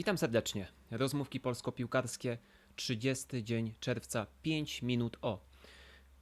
Witam serdecznie. Rozmówki polsko-piłkarskie, 30 dzień czerwca, 5 minut o.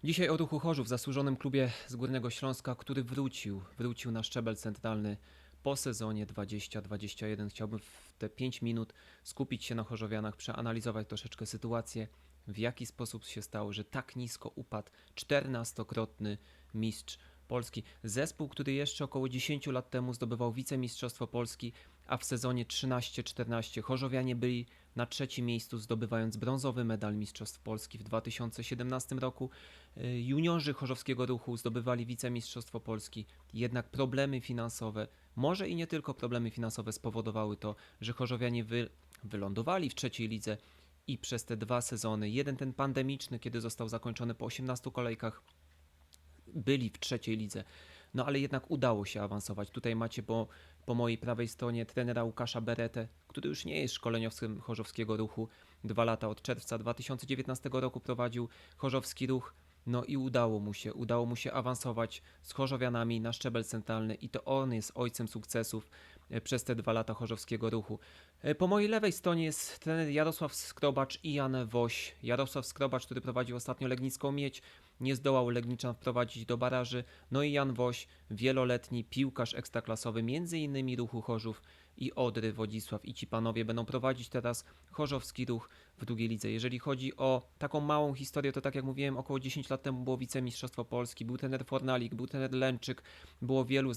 Dzisiaj o ruchu Chorzów, zasłużonym klubie z Górnego Śląska, który wrócił, wrócił na szczebel centralny po sezonie 2021. Chciałbym w te 5 minut skupić się na Chorzowianach, przeanalizować troszeczkę sytuację, w jaki sposób się stało, że tak nisko upadł 14-krotny mistrz Polski. Zespół, który jeszcze około 10 lat temu zdobywał wicemistrzostwo Polski, a w sezonie 13-14 Chorzowianie byli na trzecim miejscu, zdobywając brązowy medal Mistrzostw Polski w 2017 roku. Y, Juniorzy Chorzowskiego Ruchu zdobywali wicemistrzostwo Polski, jednak problemy finansowe, może i nie tylko problemy finansowe spowodowały to, że Chorzowianie wy, wylądowali w trzeciej lidze i przez te dwa sezony, jeden ten pandemiczny, kiedy został zakończony po 18 kolejkach, byli w trzeciej lidze. No ale jednak udało się awansować. Tutaj macie po, po mojej prawej stronie trenera Łukasza Beretę, który już nie jest szkoleniowcem Chorzowskiego Ruchu. Dwa lata od czerwca 2019 roku prowadził Chorzowski Ruch. No i udało mu się, udało mu się awansować z Chorzowianami na szczebel centralny i to on jest ojcem sukcesów e, przez te dwa lata Chorzowskiego Ruchu. E, Po mojej lewej stronie jest trener Jarosław Skrobacz i Jan Woś. Jarosław Skrobacz, który prowadził ostatnio Legnicką Miedź, nie zdołał Legniczan wprowadzić do baraży. No i Jan Woś, wieloletni piłkarz ekstraklasowy, innymi Ruchu Chorzów i Odry Wodzisław. I ci panowie będą prowadzić teraz Chorzowski Ruch w drugiej lidze. Jeżeli chodzi o taką małą historię, to tak jak mówiłem, około 10 lat temu było wicemistrzostwo Polski, był trener Fornalik, był trener Lęczyk, było wielu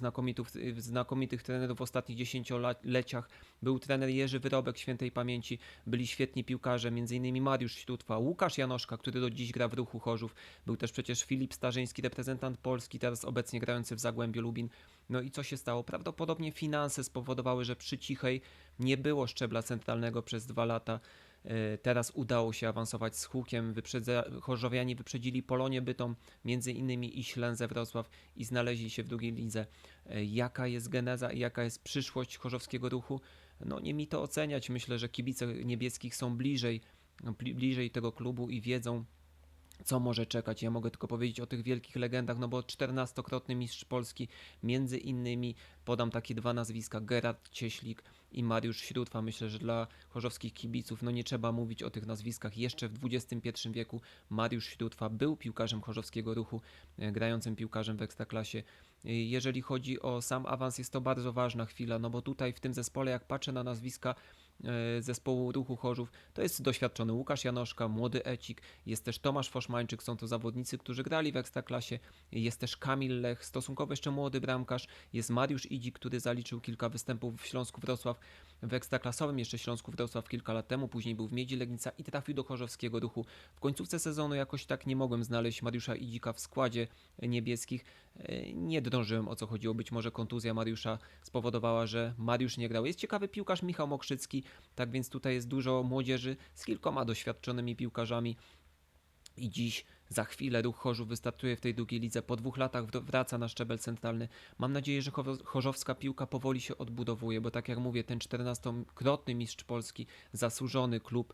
znakomitych trenerów w ostatnich dziesięcioleciach. Był trener Jerzy Wyrobek świętej pamięci, byli świetni piłkarze, m.in. Mariusz Śródwa, Łukasz Janoszka, który do dziś gra w Ruchu Chorzów, był też przecież Filip Starzyński, reprezentant Polski, teraz obecnie grający w Zagłębiu Lubin. No i co się stało? Prawdopodobnie finanse spowodowały, że przy Cichej nie było szczebla centralnego przez dwa lata. E, Teraz udało się awansować z hukiem. Wyprzedza, Chorzowianie wyprzedzili Polonię Bytom, między innymi i Ślęzę Wrocław i znaleźli się w drugiej lidze. E, Jaka jest geneza i jaka jest przyszłość chorzowskiego ruchu? No nie mi to oceniać. Myślę, że kibice niebieskich są bliżej, bli- bliżej tego klubu i wiedzą, co może czekać. Ja mogę tylko powiedzieć o tych wielkich legendach, no bo 14-krotny mistrz Polski, między innymi podam takie dwa nazwiska, Gerard Cieślik i Mariusz Śródwa. Myślę, że dla chorzowskich kibiców, no nie trzeba mówić o tych nazwiskach. Jeszcze w XXI wieku Mariusz Śródwa był piłkarzem chorzowskiego ruchu, e, grającym piłkarzem w Ekstraklasie. E, Jeżeli chodzi o sam awans, jest to bardzo ważna chwila, no bo tutaj w tym zespole, jak patrzę na nazwiska zespołu Ruchu Chorzów, to jest doświadczony Łukasz Janoszka, młody Ecik, jest też Tomasz Foszmańczyk, są to zawodnicy, którzy grali w Ekstraklasie, jest też Kamil Lech, stosunkowo jeszcze młody bramkarz, jest Mariusz Idzik, który zaliczył kilka występów w Śląsku Wrocław, w Ekstraklasowym jeszcze Śląsku Wrocław kilka lat temu, później był w Miedzi Legnica i trafił do Chorzowskiego Ruchu. W końcówce sezonu jakoś tak nie mogłem znaleźć Mariusza Idzika w składzie niebieskich, E, nie drążyłem o co chodziło, być może kontuzja Mariusza spowodowała, że Mariusz nie grał. Jest ciekawy piłkarz Michał Mokrzycki, tak więc tutaj jest dużo młodzieży z kilkoma doświadczonymi piłkarzami. I dziś, za chwilę, ruch Chorzów wystartuje w tej drugiej lidze. Po dwóch latach wr- wraca na szczebel centralny. Mam nadzieję, że chorzowska piłka powoli się odbudowuje, bo tak jak mówię, ten 14-krotny mistrz Polski, zasłużony klub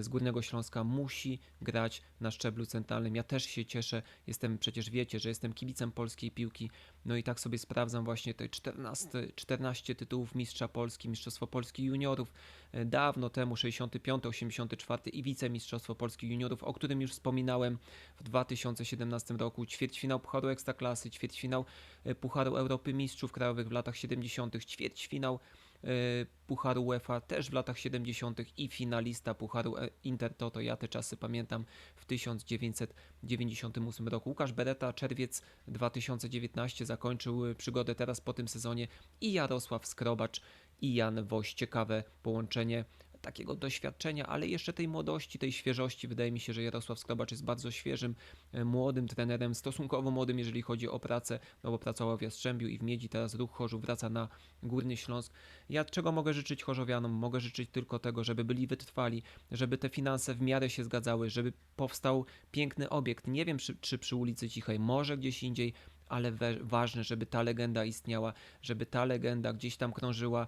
z Górnego Śląska musi grać na szczeblu centralnym. Ja też się cieszę, jestem przecież wiecie, że jestem kibicem polskiej piłki. No i tak sobie sprawdzam właśnie te 14, 14 tytułów mistrza Polski, Mistrzostwo Polski juniorów, e, dawno temu 65, 84 i wicemistrzostwo Polski juniorów, o którym już wspominałem w 2017 roku, ćwierćfinał Pucharu Ekstraklasy, ćwierćfinał e, Pucharu Europy Mistrzów Krajowych w latach 70., ćwierćfinał e, Pucharu UEFA też w latach 70. i finalista Pucharu e, Intertoto. Ja te czasy pamiętam w 1998 roku. Łukasz Bereta, czerwiec 2019 zakończył e, przygodę teraz po tym sezonie i Jarosław Skrobacz i Jan Woś. Ciekawe połączenie takiego doświadczenia, ale jeszcze tej młodości, tej świeżości. Wydaje mi się, że Jarosław Skrobacz jest bardzo świeżym, e, młodym trenerem, stosunkowo młodym, jeżeli chodzi o pracę, no bo pracował w Jastrzębiu i w Miedzi, teraz ruch Chorzów wraca na Górny Śląsk. Ja czego mogę życzyć Chorzowianom? Mogę życzyć tylko tego, żeby byli wytrwali, żeby te finanse w miarę się zgadzały, żeby powstał piękny obiekt. Nie wiem, czy, czy przy ulicy Cichej, może gdzieś indziej, ale we, ważne, żeby ta legenda istniała, żeby ta legenda gdzieś tam krążyła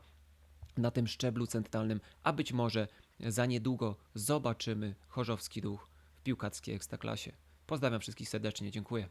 na tym szczeblu centralnym, a być może za niedługo zobaczymy chorzowski ruch w piłkarskiej ekstraklasie. Pozdrawiam wszystkich serdecznie, dziękuję.